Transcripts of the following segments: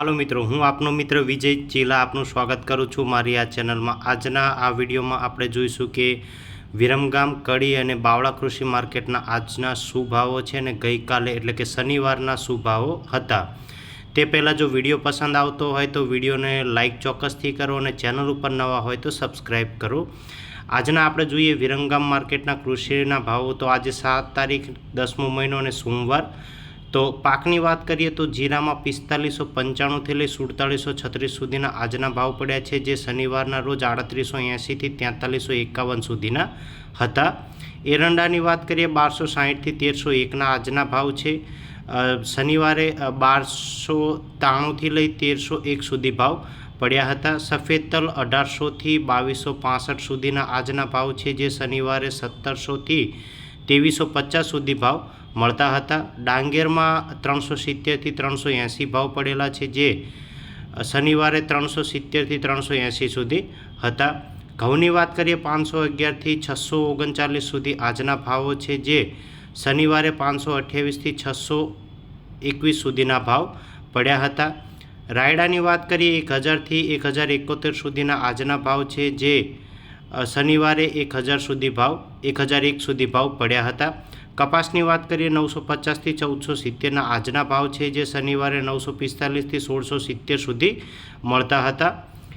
હાલો મિત્રો, હું આપનો મિત્ર વિજય ચીલા આપનું સ્વાગત કરું છું મારી આ ચેનલમાં. આજના આ વિડીયોમાં આપણે જોઈશું કે વિરમગામ, કડી અને બાવળા કૃષિ માર્કેટના આજના શું ભાવો છે અને ગઈકાલે એટલે કે શનિવારના શું ભાવો હતા. તે પહેલાં જો વીડિયો પસંદ આવતો હોય તો વિડીયોને લાઇક ચોક્કસથી કરો અને ચેનલ ઉપર નવા હોય તો સબસ્ક્રાઈબ કરો. આજના આપણે જોઈએ વિરમગામ માર્કેટના કૃષિના ભાવો. તો આજે સાત તારીખ, દસમો મહિનો અને સોમવાર. તો પાકની વાત કરીએ તો જીરામાં પિસ્તાલીસો પંચાણુંથી લઈ સુડતાલીસો છત્રીસ સુધીના આજના ભાવ પડ્યા છે, જે શનિવારના રોજ આડત્રીસો એંસીથી તેતાલીસો એકાવન સુધીના હતા. એરંડાની વાત કરીએ, બારસો સાહીઠથી તેરસો એકના આજના ભાવ છે. શનિવારે બારસો ત્રાણુંથી લઈ તેરસો એક સુધી ભાવ પડ્યા હતા. સફેદ તલ અઢારસોથી બાવીસો પાસઠ સુધીના આજના ભાવ છે, જે શનિવારે સત્તરસોથી ત્રેવીસો પચાસ સુધી ભાવ મળતા હતા. ડાંગેરમાં ત્રણસો સિત્તેરથી ત્રણસો એંસી ભાવ પડેલા છે, જે શનિવારે ત્રણસો સિત્તેરથી ત્રણસો એંસી સુધી હતા. ઘઉંની વાત કરીએ, પાંચસો અગિયારથી છસો ઓગણચાલીસ સુધી આજના ભાવો છે, જે શનિવારે પાંચસો અઠ્યાવીસથી છસો એકવીસ સુધીના ભાવ પડ્યા હતા. રાયડાની વાત કરીએ, એક હજારથી એક હજાર એકોતેર સુધીના આજના ભાવ છે, જે શનિવારે એક હજાર સુધી ભાવ, એક હજાર એક સુધી ભાવ પડ્યા હતા. કપાસની વાત કરીએ, નવસો પચાસથી ચૌદસો સિત્તેરના આજના ભાવ છે જે શનિવારે નવસો પિસ્તાલીસથી સોળસો સિત્તેર સુધી મળતા હતા.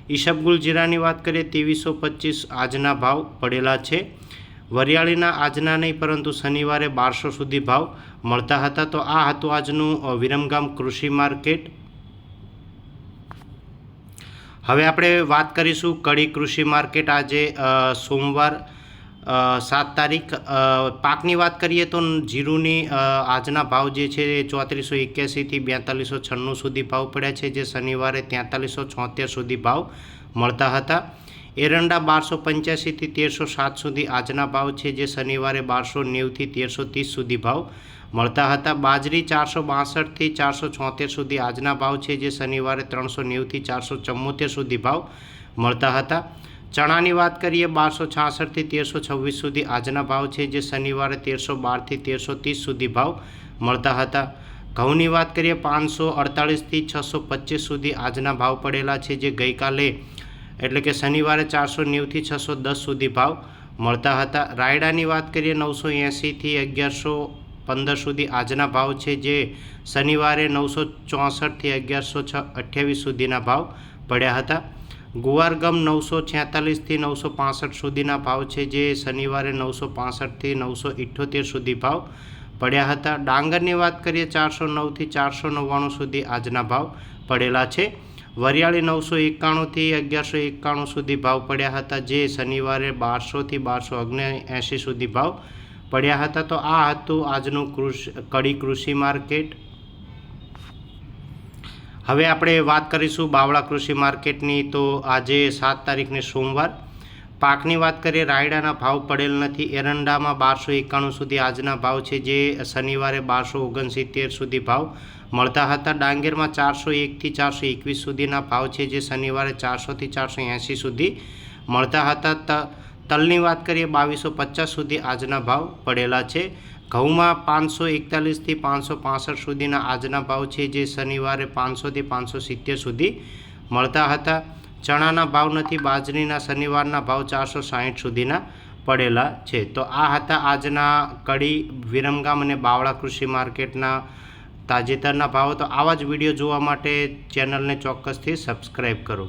ઈશબગુલ જીરાની વાત કરીએ, ત્રેવીસો પચીસ આજના ભાવ પડેલા છે. વરિયાળીના આજના નહીં, પરંતુ શનિવારે બારસો સુધી ભાવ મળતા હતા. તો આ હતું આજનું વિરમગામ કૃષિ માર્કેટ. હવે આપણે વાત કરીશું કડી કૃષિ માર્કેટ. આજે સોમવાર સાત તારીખ પાકની વાત કરીએ તો જીરુની આજના ભાવ જે છે એ ચોત્રીસો એક્યાસીથી બેતાલીસો છન્નું સુધી ભાવ પડ્યા છે, જે શનિવારે તેતાલીસો છોતેર સુધી ભાવ મળતા હતા. એરંડા બારસો પંચ્યાસીથી તેરસો સાત સુધી આજના ભાવ છે, જે શનિવારે બારસો નેવથી તેરસો ત્રીસ સુધી ભાવ મળતા હતા. બાજરી ચારસો બાસઠથી ચારસો છોતેર સુધી આજના ભાવ છે, જે શનિવારે ત્રણસો નેવથી ચારસો ચુમ્મોતેર સુધી ભાવ મળતા હતા. ચણાની વાત કરીએ, બારસો છાસઠથી તેરસો છવ્વીસ સુધી આજના ભાવ છે, જે શનિવારે તેરસો બારથી તેરસો ત્રીસ સુધી ભાવ મળતા હતા. ઘઉંની વાત કરીએ, પાંચસો અડતાળીસથી છસો પચીસ સુધી આજના ભાવ પડેલા છે, જે ગઈકાલે, એટલે કે શનિવારે ચારસો નેવથી છસો દસ સુધી ભાવ મળતા હતા. રાયડાની વાત કરીએ, નવસો એંશીથી અગિયારસો પંદર સુધી આજના ભાવ છે, જે શનિવારે નવસો ચોસઠથી અગિયારસો છ અઠ્યાવીસ સુધીના ભાવ પડ્યા હતા. ગુવાર ગમ નવસો છેતાલીસથી નવસો પાસઠ સુધીના ભાવ છે, જે શનિવારે નવસો પાસઠથી નવસો ઇઠ્યોતેર સુધી ભાવ પડ્યા હતા. ડાંગરની વાત કરીએ, ચારસો નવથી ચારસો નવ્વાણું સુધી આજના ભાવ પડેલા છે. વરિયાળી નવસો એકાણુંથી અગિયારસો એકાણું સુધી ભાવ પડ્યા હતા, જે શનિવારે બારસોથી બારસો એંશી સુધી ભાવ પડ્યા હતા. તો આ હતું આજનું કૃષિ, કડી કૃષિ માર્કેટ. હવે આપણે વાત કરીશું બાવળા કૃષિ માર્કેટની. તો આજે સાત તારીખને સોમવાર. પાકની વાત કરીએ, રાયડાના ભાવ પડેલ નથી. એરંડામાં બારસો એકાણું સુધી આજના ભાવ છે, જે શનિવારે બારસો ઓગણસિત્તેર સુધી ભાવ મળતા હતા. ડાંગેરમાં ચારસો એકથી ચારસો એકવીસ સુધીના ભાવ છે, જે શનિવારે ચારસોથી ચારસો એંસી સુધી મળતા હતા. ત, તલની વાત કરીએ, બાવીસો પચાસ સુધી આજના ભાવ પડેલા છે. ઘઉંમાં પાંચસો એકતાલીસથી પાંચસો પાસઠ સુધીના આજના ભાવ છે, જે શનિવારે પાંચસોથી પાંચસો સિત્તેર સુધી મળતા હતા. ચણાના ભાવ નથી, બાજરીના શનિવારના ભાવ ચારસો સાહીઠ સુધીના પડેલા છે. તો આ હતા આજના કડી, વિરમગામ અને બાવળા કૃષિ માર્કેટના તાજેતરના ભાવો. તો આવા જ વીડિયો જોવા માટે ચેનલને ચોક્કસથી સબસ્ક્રાઈબ કરો.